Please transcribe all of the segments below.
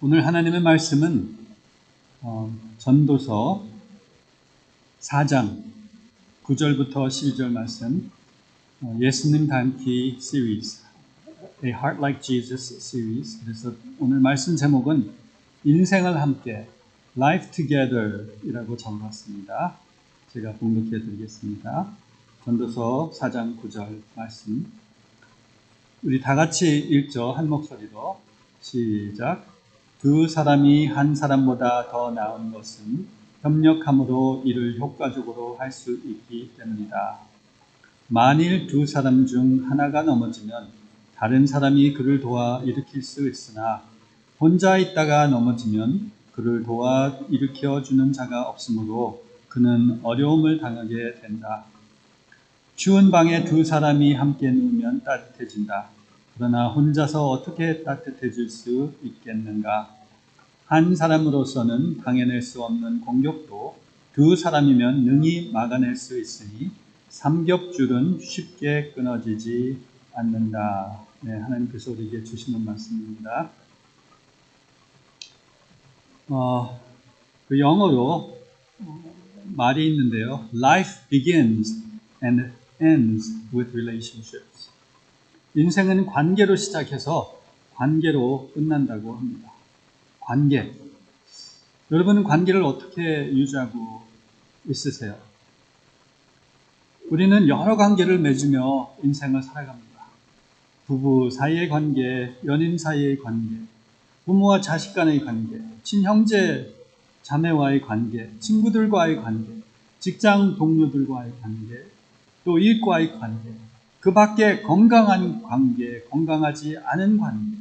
오늘 하나님의 말씀은 어, 전도서 4장 9절부터 12절 말씀 어, 예수님 닮기 시리즈 A Heart Like Jesus series 그래서 오늘 말씀 제목은 인생을 함께 Life Together 이라고 적어봤습니다. 제가 봉독해 드리겠습니다. 전도서 4장 9절 말씀 우리 다 같이 읽죠. 한 목소리로 시작 두 사람이 한 사람보다 더 나은 것은 협력함으로 이를 효과적으로 할 수 있기 때문이다. 만일 두 사람 중 하나가 넘어지면 다른 사람이 그를 도와 일으킬 수 있으나 혼자 있다가 넘어지면 그를 도와 일으켜 주는 자가 없으므로 그는 어려움을 당하게 된다. 추운 방에 두 사람이 함께 누우면 따뜻해진다. 그러나 혼자서 어떻게 따뜻해질 수 있겠는가? 한 사람으로서는 당해낼 수 없는 공격도 두 사람이면 능히 막아낼 수 있으니 삼겹줄은 쉽게 끊어지지 않는다. 네, 하나님께서 우리에게 주시는 말씀입니다. 어, 그 영어로 말이 있는데요. Life begins and ends with relationships. 인생은 관계로 시작해서 관계로 끝난다고 합니다. 관계. 여러분은 관계를 어떻게 유지하고 있으세요? 우리는 여러 관계를 맺으며 인생을 살아갑니다. 부부 사이의 관계, 연인 사이의 관계, 부모와 자식 간의 관계, 친형제 자매와의 관계, 친구들과의 관계, 직장 동료들과의 관계, 또 일과의 관계, 그 밖에 건강한 관계, 건강하지 않은 관계,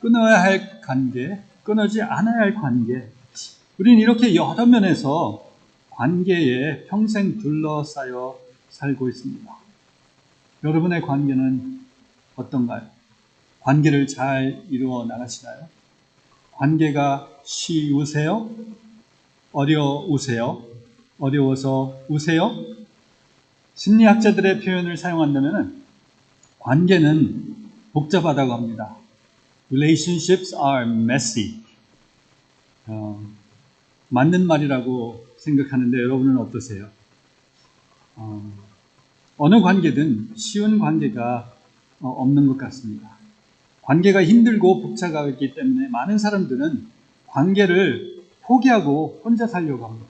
끊어야 할 관계, 끊어지 않아야 할 관계. 우리는 이렇게 여러 면에서 관계에 평생 둘러싸여 살고 있습니다. 여러분의 관계는 어떤가요? 관계를 잘 이루어 나가시나요? 관계가 쉬우세요? 어려우세요? 어려워서 우세요? 심리학자들의 표현을 사용한다면 관계는 복잡하다고 합니다. Relationships are messy. 어, 맞는 말이라고 생각하는데 여러분은 어떠세요? 어, 어느 관계든 쉬운 관계가 어, 없는 것 같습니다. 관계가 힘들고 복잡하기 때문에 많은 사람들은 관계를 포기하고 혼자 살려고 합니다.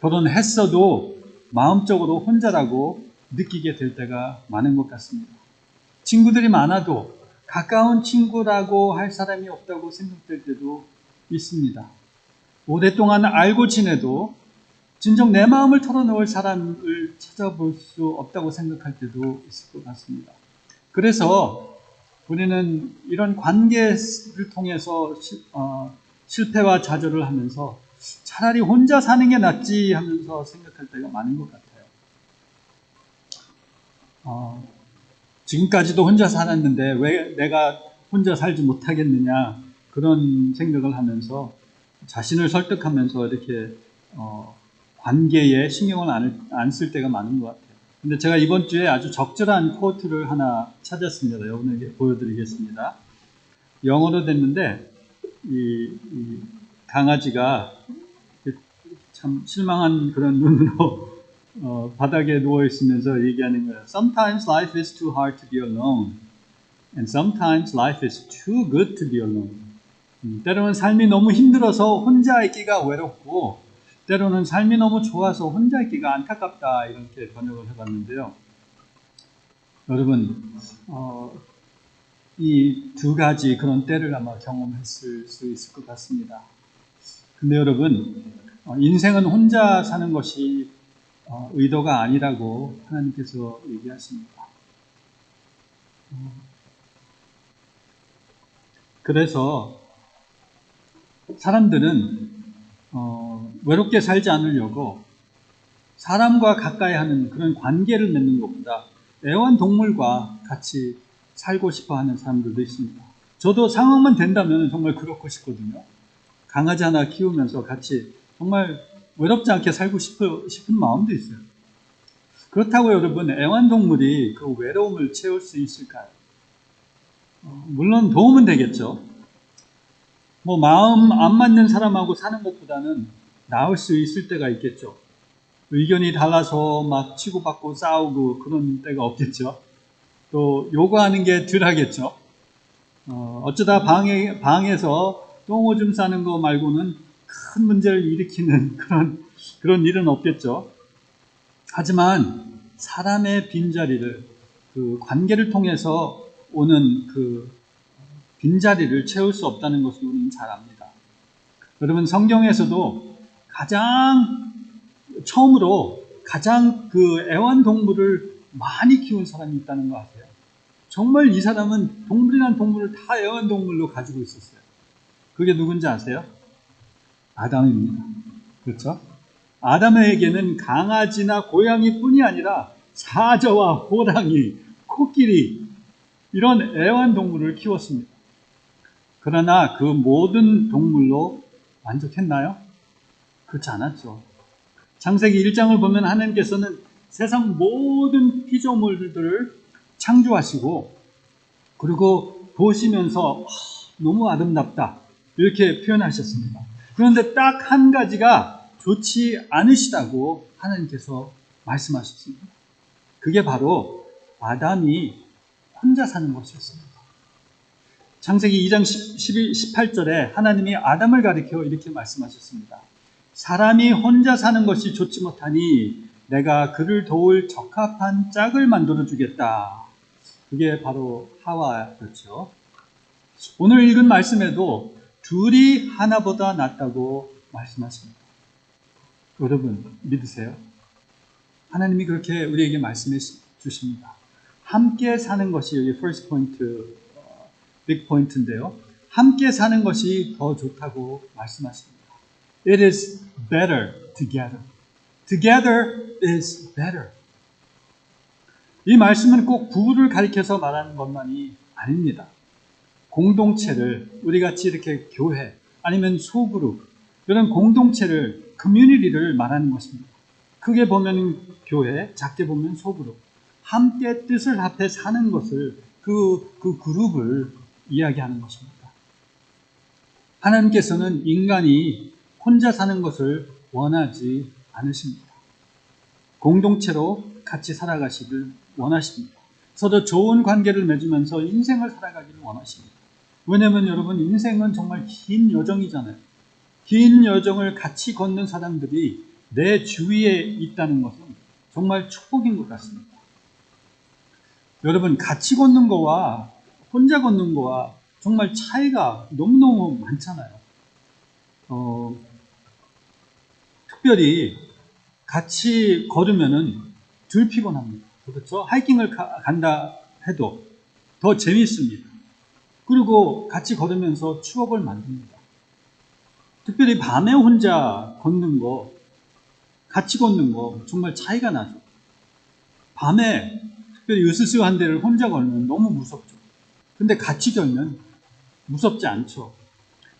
결혼했어도 마음적으로 혼자라고 느끼게 될 때가 많은 것 같습니다. 친구들이 많아도 가까운 친구라고 할 사람이 없다고 생각될 때도 있습니다. 오랫동안 알고 지내도 진정 내 마음을 털어놓을 사람을 찾아볼 수 없다고 생각할 때도 있을 것 같습니다. 그래서 우리는 이런 관계를 통해서 어, 실패와 좌절을 하면서 차라리 혼자 사는 게 낫지 하면서 생각할 때가 많은 것 같아요. 어, 지금까지도 혼자 살았는데 왜 내가 혼자 살지 못하겠느냐 그런 생각을 하면서 자신을 설득하면서 이렇게 어, 관계에 신경을 안 쓸 때가 많은 것 같아요. 근데 제가 이번 주에 아주 적절한 코트를 하나 찾았습니다. 여러분에게 보여드리겠습니다. 영어로 됐는데 이, 이 강아지가 참 실망한 그런 눈으로 어, 바닥에 누워 있으면서 얘기하는 거예요. Sometimes life is too hard to be alone, and sometimes life is too good to be alone. 음, 때로는 삶이 너무 힘들어서 혼자 있기가 외롭고, 때로는 삶이 너무 좋아서 혼자 있기가 안타깝다 이렇게 번역을 해봤는데요. 여러분, 어, 이 두 가지 그런 때를 아마 경험했을 수 있을 것 같습니다. 근데 여러분, 어, 인생은 혼자 사는 것이 어, 의도가 아니라고 하나님께서 얘기하십니다. 어, 그래서 사람들은 어, 외롭게 살지 않으려고 사람과 가까이 하는 그런 관계를 맺는 것보다 애완동물과 같이 살고 싶어 하는 사람들도 있습니다. 저도 상황만 된다면 정말 그렇고 싶거든요. 강아지 하나 키우면서 같이 정말 외롭지 않게 살고 싶어, 싶은 마음도 있어요. 그렇다고 여러분, 애완동물이 그 외로움을 채울 수 있을까요? 어, 물론 도움은 되겠죠. 뭐 마음 안 맞는 사람하고 사는 것보다는 나을 수 있을 때가 있겠죠. 의견이 달라서 막 치고받고 싸우고 그런 때가 없겠죠. 또 요구하는 게 덜 하겠죠. 어, 어쩌다 방에, 방에서 똥오줌 싸는 거 말고는 큰 문제를 일으키는 그런, 그런 일은 없겠죠. 하지만 사람의 빈자리를 그 관계를 통해서 오는 그 빈자리를 채울 수 없다는 것을 우리는 잘 압니다. 여러분 성경에서도 가장 처음으로 가장 그 애완동물을 많이 키운 사람이 있다는 거 아세요? 정말 이 사람은 동물이란 동물을 다 애완동물로 가지고 있었어요. 그게 누군지 아세요? 아담입니다. 그렇죠? 아담에게는 강아지나 고양이뿐이 아니라 사자와 호랑이, 코끼리 이런 애완동물을 키웠습니다. 그러나 그 모든 동물로 만족했나요? 그렇지 않았죠. 창세기 1장을 보면 하나님께서는 세상 모든 피조물들을 창조하시고 그리고 보시면서 너무 아름답다 이렇게 표현하셨습니다. 그런데 딱 한 가지가 좋지 않으시다고 하나님께서 말씀하셨습니다. 그게 바로 아담이 혼자 사는 것이었습니다. 창세기 2장 11, 18절에 하나님이 아담을 가리켜 이렇게 말씀하셨습니다. 사람이 혼자 사는 것이 좋지 못하니 내가 그를 도울 적합한 짝을 만들어 주겠다. 그게 바로 하와였죠. 오늘 읽은 말씀에도 둘이 하나보다 낫다고 말씀하십니다. 여러분 믿으세요? 하나님이 그렇게 우리에게 말씀해 주십니다. 함께 사는 것이 여기 first point, big point인데요. 함께 사는 것이 더 좋다고 말씀하십니다. It is better together. Together is better. 이 말씀은 꼭 부부를 가리켜서 말하는 것만이 아닙니다. 공동체를 우리 같이 이렇게 교회 아니면 소그룹 이런 공동체를 커뮤니티를 말하는 것입니다. 크게 보면 교회, 작게 보면 소그룹. 함께 뜻을 합해 사는 것을 그, 그 그룹을 이야기하는 것입니다. 하나님께서는 인간이 혼자 사는 것을 원하지 않으십니다. 공동체로 같이 살아가시길 원하십니다. 서로 좋은 관계를 맺으면서 인생을 살아가기를 원하십니다. 왜냐하면 여러분 인생은 정말 긴 여정이잖아요. 긴 여정을 같이 걷는 사람들이 내 주위에 있다는 것은 정말 축복인 것 같습니다. 여러분 같이 걷는 거와 혼자 걷는 거와 정말 차이가 너무너무 많잖아요. 어, 특별히 같이 걸으면은 덜 피곤합니다. 그렇죠? 하이킹을 가, 간다 해도 더 재밌습니다. 그리고 같이 걸으면서 추억을 만듭니다. 특별히 밤에 혼자 걷는 거, 같이 걷는 거 정말 차이가 나죠. 밤에 특별히 으스스한 데를 혼자 걸으면 너무 무섭죠. 근데 같이 걸면 무섭지 않죠.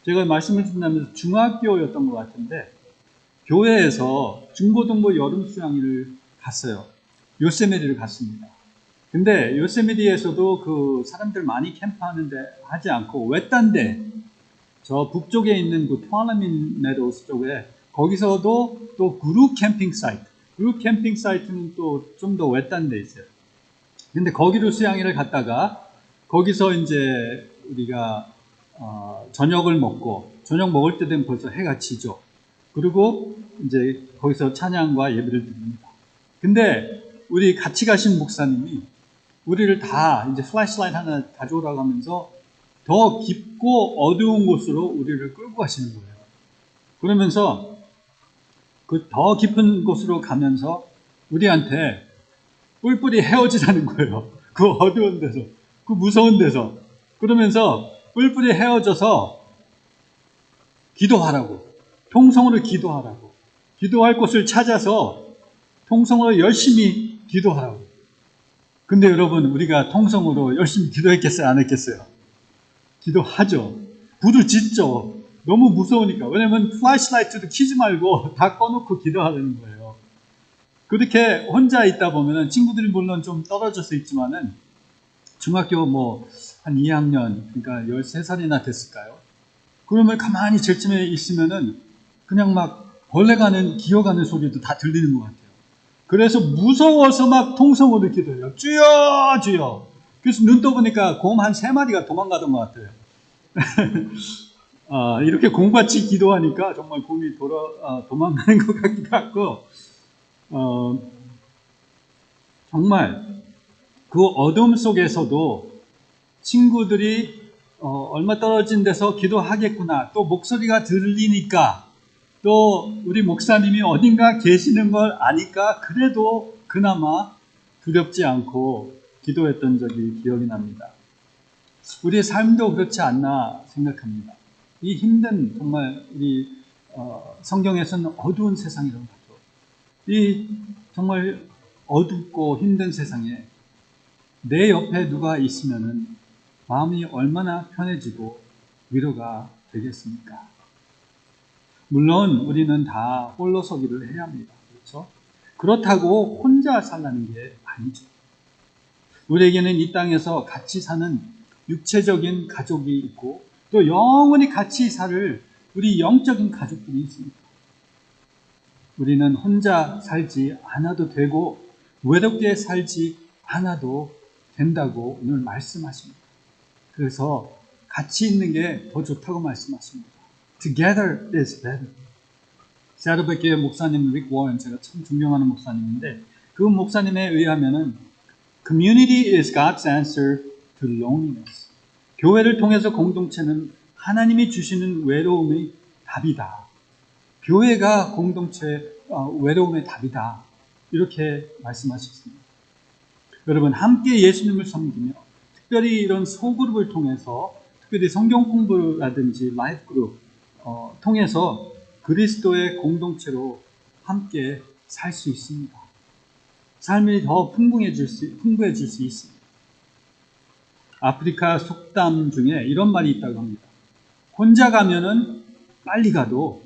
제가 말씀을 드린다면서 중학교였던 것 같은데 교회에서 중고등부 여름 수양일을 갔어요. 요세미리를 갔습니다. 근데 요세미리에서도 그 사람들 많이 캠프하는데 하지 않고 외딴데 저 북쪽에 있는 그 토알라민 메도스 쪽에 거기서도 또 그룹 캠핑 사이트 그룹 캠핑 사이트는 또 좀 더 외딴 데 있어요. 근데 거기로 수양일을 갔다가 거기서 이제 우리가 어, 저녁을 먹고 저녁 먹을 때 되면 벌써 해가 지죠. 그리고 이제 거기서 찬양과 예배를 드립니다. 근데 우리 같이 가신 목사님이 우리를 다 이제 플래시라이트 하나 가져오라고 하면서 더 깊고 어두운 곳으로 우리를 끌고 가시는 거예요. 그러면서 그 더 깊은 곳으로 가면서 우리한테 뿔뿔이 헤어지라는 거예요. 그 어두운 데서, 그 무서운 데서. 그러면서 뿔뿔이 헤어져서 기도하라고. 통성으로 기도하라고. 기도할 곳을 찾아서 통성으로 열심히 기도하라고. 근데 여러분, 우리가 통성으로 열심히 기도했겠어요? 안 했겠어요? 기도하죠. 부두 짓죠. 너무 무서우니까. 왜냐면 플래시라이트도 키지 말고 다 꺼놓고 기도하는 거예요. 그렇게 혼자 있다 보면은 친구들이 물론 좀 떨어져서 있지만은 중학교 뭐 한 2학년, 그러니까 13살이나 됐을까요? 그러면 가만히 절쯤에 있으면은 그냥 막 벌레 가는 기어가는 소리도 다 들리는 것 같아요. 그래서 무서워서 막 통성으로 기도해요. 주여 주여. 그래서 눈 떠보니까 곰 한 세 마리가 도망가던 것 같아요. 아, 이렇게 곰같이 기도하니까 정말 곰이 돌아 아, 도망가는 것 같기도 하고 어, 정말 그 어둠 속에서도 친구들이 어, 얼마 떨어진 데서 기도하겠구나. 또 목소리가 들리니까 또 우리 목사님이 어딘가 계시는 걸 아니까 그래도 그나마 두렵지 않고 기도했던 적이 기억이 납니다. 우리의 삶도 그렇지 않나 생각합니다. 이 힘든 정말 우리 어, 성경에서는 어두운 세상이라고 하죠. 이 정말 어둡고 힘든 세상에 내 옆에 누가 있으면은 마음이 얼마나 편해지고 위로가 되겠습니까? 물론 우리는 다 홀로 서기를 해야 합니다. 그렇죠? 그렇다고 혼자 살라는 게 아니죠. 우리에게는 이 땅에서 같이 사는 육체적인 가족이 있고 또 영원히 같이 살 우리 영적인 가족들이 있습니다. 우리는 혼자 살지 않아도 되고 외롭게 살지 않아도 된다고 오늘 말씀하십니다. 그래서 같이 있는 게 더 좋다고 말씀하십니다. Together is better. 세아르베키의 목사님 릭 워런 제가 참 존경하는 목사님인데 그 목사님에 의하면은 Community is God's answer to loneliness. 교회를 통해서 공동체는 하나님이 주시는 외로움의 답이다. 교회가 공동체 어, 외로움의 답이다. 이렇게 말씀하셨습니다. 여러분 함께 예수님을 섬기며 특별히 이런 소그룹을 통해서 특별히 성경 공부라든지 라이프 그룹 어, 통해서 그리스도의 공동체로 함께 살 수 있습니다. 삶이 더 풍부해질 수, 풍부해질 수 있습니다. 아프리카 속담 중에 이런 말이 있다고 합니다. 혼자 가면은 빨리 가도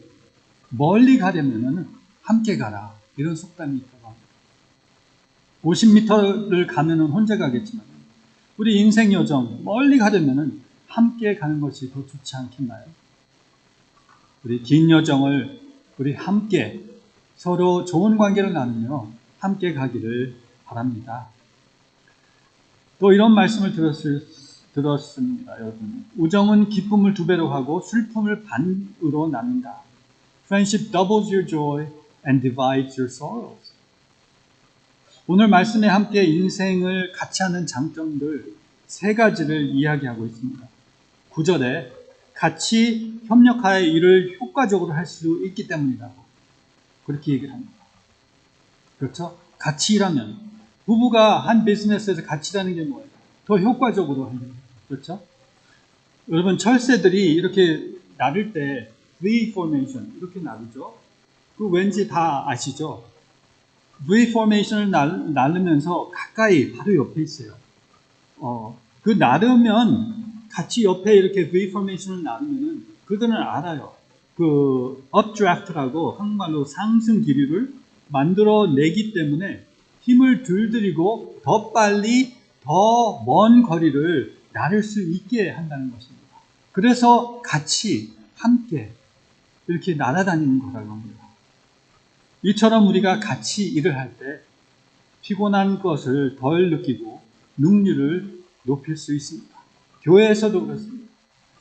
멀리 가려면은 함께 가라. 이런 속담이 있다고 합니다. 50m를 가면은 혼자 가겠지만 우리 인생 여정 멀리 가려면은 함께 가는 것이 더 좋지 않겠나요? 우리 긴 여정을 우리 함께 서로 좋은 관계를 나누며 함께 가기를 바랍니다. 또 이런 말씀을 들었을, 들었습니다, 여러분. 우정은 기쁨을 두 배로 하고 슬픔을 반으로 나눈다. Friendship doubles your joy and divides your sorrows. 오늘 말씀에 함께 인생을 같이 하는 장점들 세 가지를 이야기하고 있습니다. 9절에 같이 협력하여 일을 효과적으로 할 수 있기 때문이다. 그렇게 얘기를 합니다. 그렇죠? 같이 일하면 부부가 한 비즈니스에서 같이 일하는 게 뭐예요? 더 효과적으로 하는 거예요. 그렇죠? 여러분 철새들이 이렇게 나를 때 V formation 이렇게 나르죠. 그 왠지 다 아시죠? V formation을 나르면서 가까이 바로 옆에 있어요. 어, 그 나르면 같이 옆에 이렇게 V 포메이션을 나누면은 그들은 알아요. 그 updraft라고 한국말로 상승 기류를 만들어 내기 때문에 힘을 들들이고 더 빨리 더 먼 거리를 나를 수 있게 한다는 것입니다. 그래서 같이 함께 이렇게 날아다니는 거라고 합니다. 이처럼 우리가 같이 일을 할 때 피곤한 것을 덜 느끼고 능률을 높일 수 있습니다. 교회에서도 그렇습니다.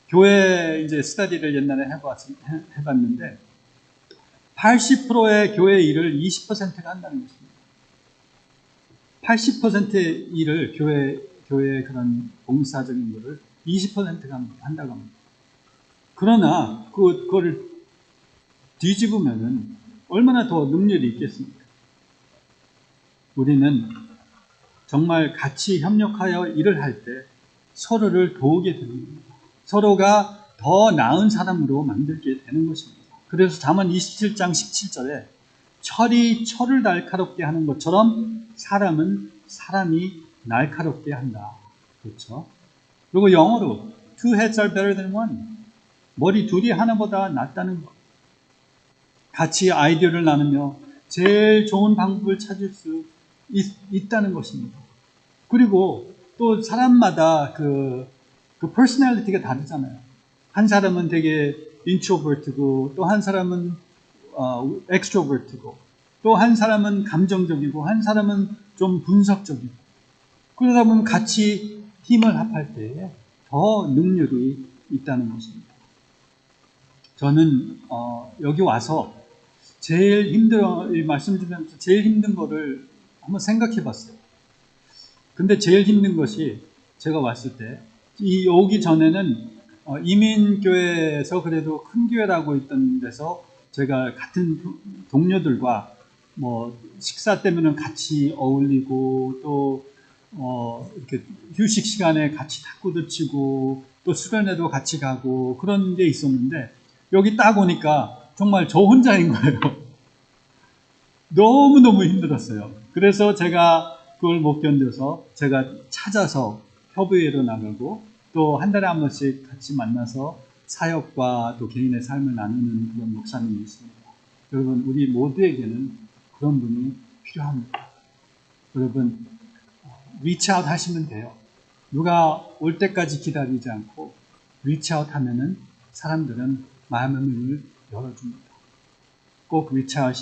교회 이제 스타디를 옛날에 해봤, 해봤는데 80%의 교회 일을 20%가 한다는 것입니다. 80%의 일을 교회 교회 그런 봉사적인 것을 20%가 한다고 합니다. 그러나 그, 그거를 뒤집으면은 얼마나 더 능률이 있겠습니까? 우리는 정말 같이 협력하여 일을 할 때 서로를 도우게 됩니다. 서로가 더 나은 사람으로 만들게 되는 것입니다. 그래서 잠언 27장 17절에 철이 철을 날카롭게 하는 것처럼 사람은 사람이 날카롭게 한다. 그렇죠? 그리고 영어로 two heads are better than one. 머리 둘이 하나보다 낫다는 것. 같이 아이디어를 나누며 제일 좋은 방법을 찾을 수 있, 있다는 것입니다. 그리고 또 사람마다 그, 그 퍼스널리티가 다르잖아요. 한 사람은 되게 인트로버트고 또 한 사람은 어, 엑스트로버트고 또 한 사람은 감정적이고 한 사람은 좀 분석적이고 그러다 보면 같이 힘을 합할 때에 더 능률이 있다는 것입니다. 저는 어, 여기 와서 제일 힘들어 이 말씀 주면서 제일 힘든 거를 한번 생각해 봤어요. 근데 제일 힘든 것이 제가 왔을 때 이 오기 전에는 어, 이민교회에서 그래도 큰 교회라고 있던 데서 제가 같은 동료들과 뭐 식사 때문에 같이 어울리고 또 어, 이렇게 휴식 시간에 같이 탁구도 치고 또 수련회도 같이 가고 그런 게 있었는데 여기 딱 오니까 정말 저 혼자인 거예요. 너무너무 힘들었어요. 그래서 제가 그걸 못 견뎌서 제가 찾아서 협의회로 나가고 또 한 달에 한 번씩 같이 만나서 사역과 또 개인의 삶을 나누는 그런 목사님이 있습니다. 여러분, 우리 모두에게는 그런 분이 필요합니다. 여러분, 리치아웃 하시면 돼요. 누가 올 때까지 기다리지 않고 리치아웃 하면은 사람들은 마음의 문을 열어줍니다. 꼭 리치아웃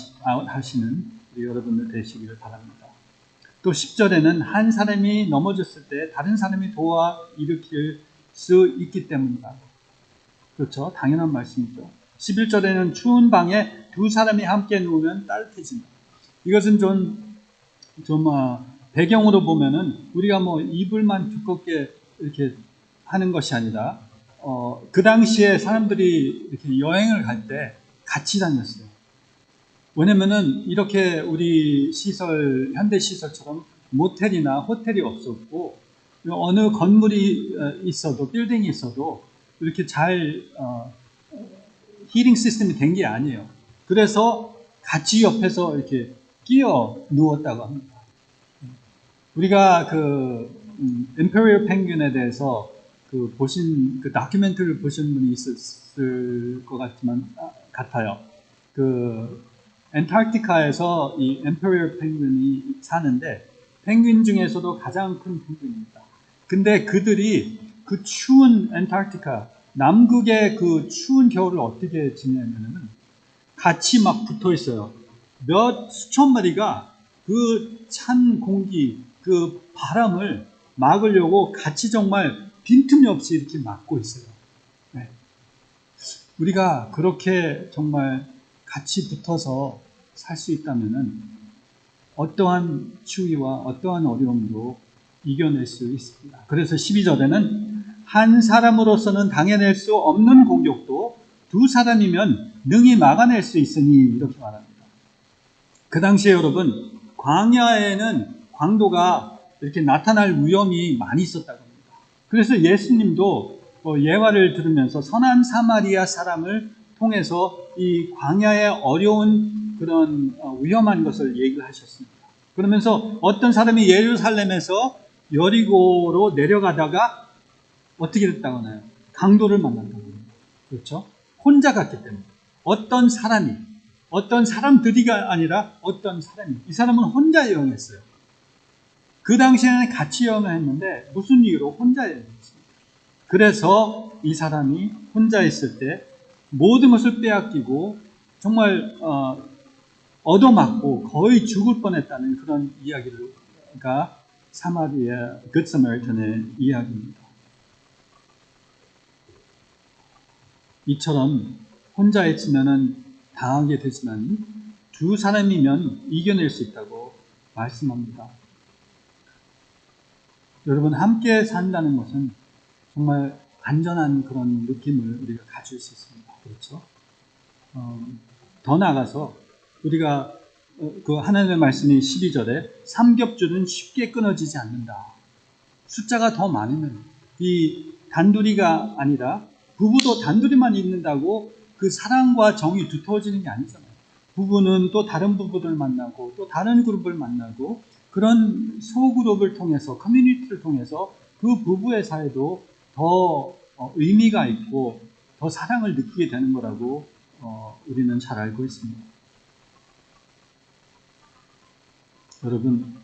하시는 여러분들 되시기를 바랍니다. 또 10절에는 한 사람이 넘어졌을 때 다른 사람이 도와 일으킬 수 있기 때문이다. 그렇죠. 당연한 말씀이죠. 11절에는 추운 방에 두 사람이 함께 누우면 따뜻해진다. 이것은 좀, 좀, 어, 배경으로 보면은 우리가 뭐 이불만 두껍게 이렇게 하는 것이 아니라, 어, 그 당시에 사람들이 이렇게 여행을 갈 때 같이 다녔어요. 왜냐면은 이렇게 우리 시설, 현대 시설처럼 모텔이나 호텔이 없었고, 어느 건물이 어, 있어도, 빌딩이 있어도 이렇게 잘, 어, 힐링 시스템이 된 게 아니에요. 그래서 같이 옆에서 이렇게 끼어 누웠다고 합니다. 우리가 그, 음, 임페리얼 펭귄에 대해서 그 보신, 그 다큐멘터리를 보신 분이 있었을 것 같지만, 아, 같아요. 그, 엔타르티카에서 이 엠페리얼 펭귄이 사는데 펭귄 중에서도 가장 큰 펭귄입니다. 근데 그들이 그 추운 엔타르티카 남극의 그 추운 겨울을 어떻게 지내냐면은 같이 막 붙어 있어요. 몇 수천 마리가 그 찬 공기, 그 바람을 막으려고 같이 정말 빈틈이 없이 이렇게 막고 있어요. 네. 우리가 그렇게 정말 같이 붙어서 살 수 있다면은 어떠한 추위와 어떠한 어려움도 이겨낼 수 있습니다. 그래서 12절에는 한 사람으로서는 당해낼 수 없는 공격도 두 사람이면 능히 막아낼 수 있으니 이렇게 말합니다. 그 당시에 여러분 광야에는 광도가 이렇게 나타날 위험이 많이 있었다고 합니다. 그래서 예수님도 어, 예화를 들으면서 선한 사마리아 사람을 통해서 이 광야의 어려운 그런 어, 위험한 것을 얘기를 하셨습니다. 그러면서 어떤 사람이 예루살렘에서 여리고로 내려가다가 어떻게 됐다고 하나요? 강도를 만난다고 합니다. 그렇죠? 혼자 갔기 때문에. 어떤 사람이, 어떤 사람들이가 아니라 어떤 사람이. 이 사람은 혼자 여행했어요. 그 당시에는 같이 여행을 했는데 무슨 이유로 혼자 여행했습니다. 그래서 이 사람이 혼자 있을 때 모든 것을 빼앗기고 정말 어, 얻어맞고 거의 죽을 뻔했다는 그런 이야기가 사마리아 굿 사마리탄의 이야기입니다. 이처럼 혼자 있으면 당하게 되지만 두 사람이면 이겨낼 수 있다고 말씀합니다. 여러분 함께 산다는 것은 정말 안전한 그런 느낌을 우리가 가질 수 있습니다. 그렇죠? 어, 더 나아가서 우리가 어, 그 하나님의 말씀이 12절에 삼겹줄은 쉽게 끊어지지 않는다. 숫자가 더 많으면 이 단둘이가 아니라 부부도 단둘이만 있는다고 그 사랑과 정이 두터워지는 게 아니잖아요. 부부는 또 다른 부부들 만나고 또 다른 그룹을 만나고 그런 소그룹을 통해서 커뮤니티를 통해서 그 부부의 사이도 더 어, 의미가 있고 더 사랑을 느끼게 되는 거라고 어, 우리는 잘 알고 있습니다. 여러분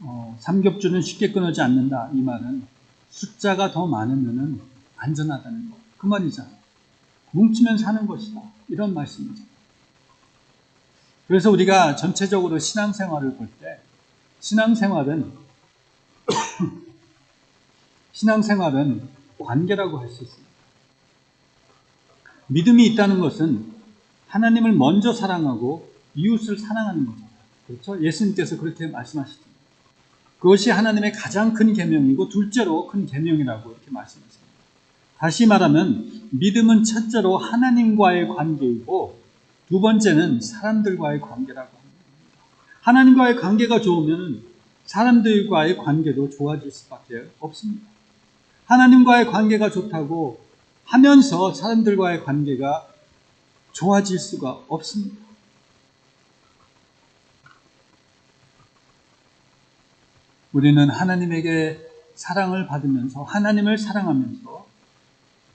어, 삼겹줄은 쉽게 끊어지 않는다 이 말은 숫자가 더 많으면 안전하다는 거. 그 말이잖아요. 뭉치면 사는 것이다. 이런 말씀이죠. 그래서 우리가 전체적으로 신앙생활을 볼 때 신앙생활은 신앙생활은 관계라고 할 수 있습니다. 믿음이 있다는 것은 하나님을 먼저 사랑하고 이웃을 사랑하는 거잖아요. 그렇죠? 예수님께서 그렇게 말씀하시죠. 그것이 하나님의 가장 큰 계명이고 둘째로 큰 계명이라고 이렇게 말씀하십니다. 다시 말하면 믿음은 첫째로 하나님과의 관계이고 두 번째는 사람들과의 관계라고 합니다. 하나님과의 관계가 좋으면 사람들과의 관계도 좋아질 수밖에 없습니다. 하나님과의 관계가 좋다고 하면서 사람들과의 관계가 좋아질 수가 없습니다. 우리는 하나님에게 사랑을 받으면서 하나님을 사랑하면서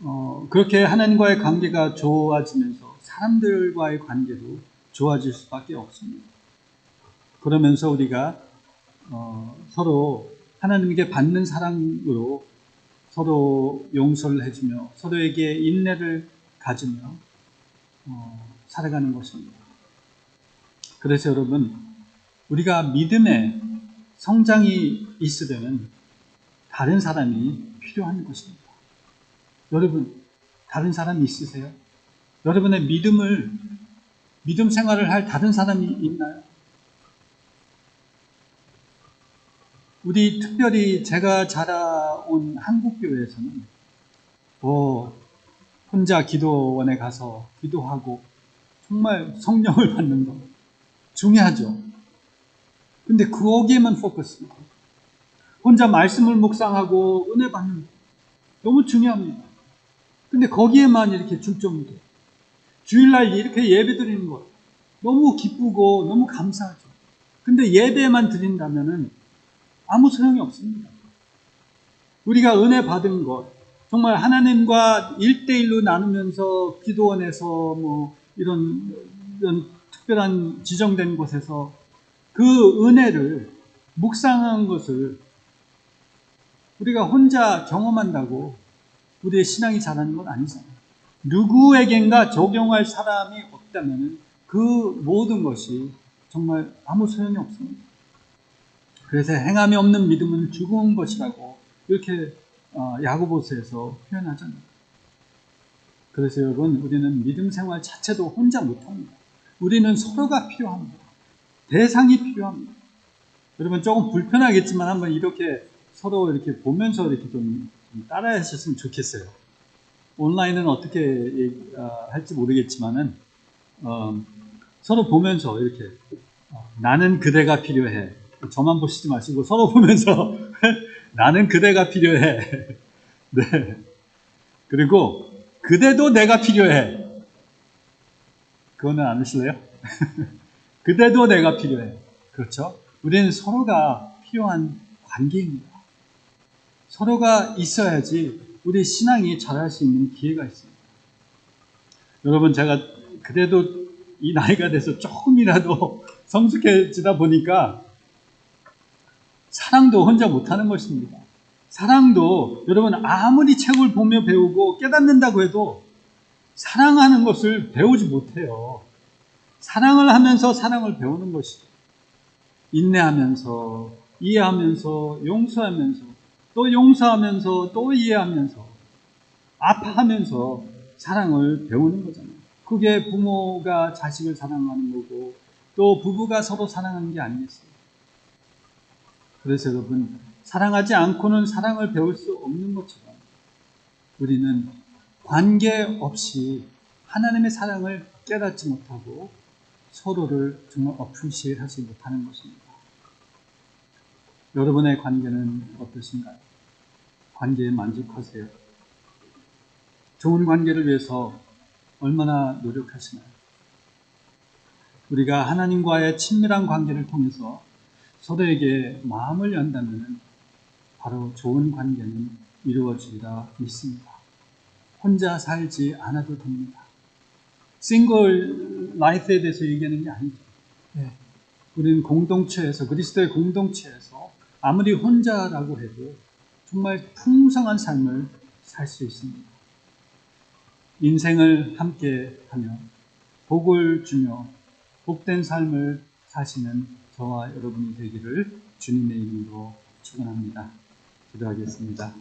어, 그렇게 하나님과의 관계가 좋아지면서 사람들과의 관계도 좋아질 수밖에 없습니다. 그러면서 우리가 어, 서로 하나님께 받는 사랑으로 서로 용서를 해주며 서로에게 인내를 가지며 어, 살아가는 것입니다. 그래서 여러분 우리가 믿음의 성장이 있으려면 다른 사람이 필요한 것입니다. 여러분 다른 사람이 있으세요? 여러분의 믿음을 믿음 생활을 할 다른 사람이 있나요? 우리 특별히 제가 자라온 한국 교회에서는 뭐 혼자 기도원에 가서 기도하고 정말 성령을 받는 거 중요하죠. 근데 거기에만 포커스입니다. 혼자 말씀을 묵상하고 은혜 받는 거 너무 중요합니다. 근데 거기에만 이렇게 중점이 돼요. 주일날 이렇게 예배 드리는 것 너무 기쁘고 너무 감사하죠. 근데 예배만 드린다면은 아무 소용이 없습니다. 우리가 은혜 받은 것, 정말 하나님과 일대일로 나누면서 기도원에서 뭐 이런, 이런 특별한 지정된 곳에서 그 은혜를 묵상한 것을 우리가 혼자 경험한다고 우리의 신앙이 자라는 건 아니잖아요. 누구에겐가 적용할 사람이 없다면 그 모든 것이 정말 아무 소용이 없습니다. 그래서 행함이 없는 믿음은 죽은 것이라고 이렇게 어, 야고보서에서 표현하잖아요. 그래서 여러분 우리는 믿음 생활 자체도 혼자 못합니다. 우리는 서로가 필요합니다. 대상이 필요합니다. 여러분 조금 불편하겠지만 한번 이렇게 서로 이렇게 보면서 이렇게 좀 따라해 주셨으면 좋겠어요. 온라인은 어떻게 어, 할지 모르겠지만은 어, 서로 보면서 이렇게 어, 나는 그대가 필요해. 저만 보시지 마시고 서로 보면서 나는 그대가 필요해. 네. 그리고 그대도 내가 필요해. 그거는 안 하실래요? 그대도 내가 필요해. 그렇죠? 우리는 서로가 필요한 관계입니다. 서로가 있어야지 우리 신앙이 자랄 수 있는 기회가 있습니다. 여러분, 제가 그래도 이 나이가 돼서 조금이라도 성숙해지다 보니까 사랑도 혼자 못하는 것입니다. 사랑도 여러분 아무리 책을 보며 배우고 깨닫는다고 해도 사랑하는 것을 배우지 못해요. 사랑을 하면서 사랑을 배우는 것이죠. 인내하면서 이해하면서 용서하면서 또 용서하면서 또 이해하면서 아파하면서 사랑을 배우는 거잖아요. 그게 부모가 자식을 사랑하는 거고 또 부부가 서로 사랑하는 게 아니겠어요. 그래서 여러분 사랑하지 않고는 사랑을 배울 수 없는 것처럼 우리는 관계 없이 하나님의 사랑을 깨닫지 못하고 서로를 정말 어프리시에이트 하지 못하는 것입니다. 여러분의 관계는 어떠신가요? 관계에 만족하세요? 좋은 관계를 위해서 얼마나 노력하시나요? 우리가 하나님과의 친밀한 관계를 통해서 서로에게 마음을 연다면 바로 좋은 관계는 이루어지리라 믿습니다. 혼자 살지 않아도 됩니다. 싱글 라이프에 대해서 얘기하는 게 아니죠. 네. 우리는 공동체에서, 그리스도의 공동체에서 아무리 혼자라고 해도 정말 풍성한 삶을 살 수 있습니다. 인생을 함께 하며 복을 주며 복된 삶을 사시는 저와 여러분이 되기를 주님의 이름으로 축원합니다. 기도하겠습니다.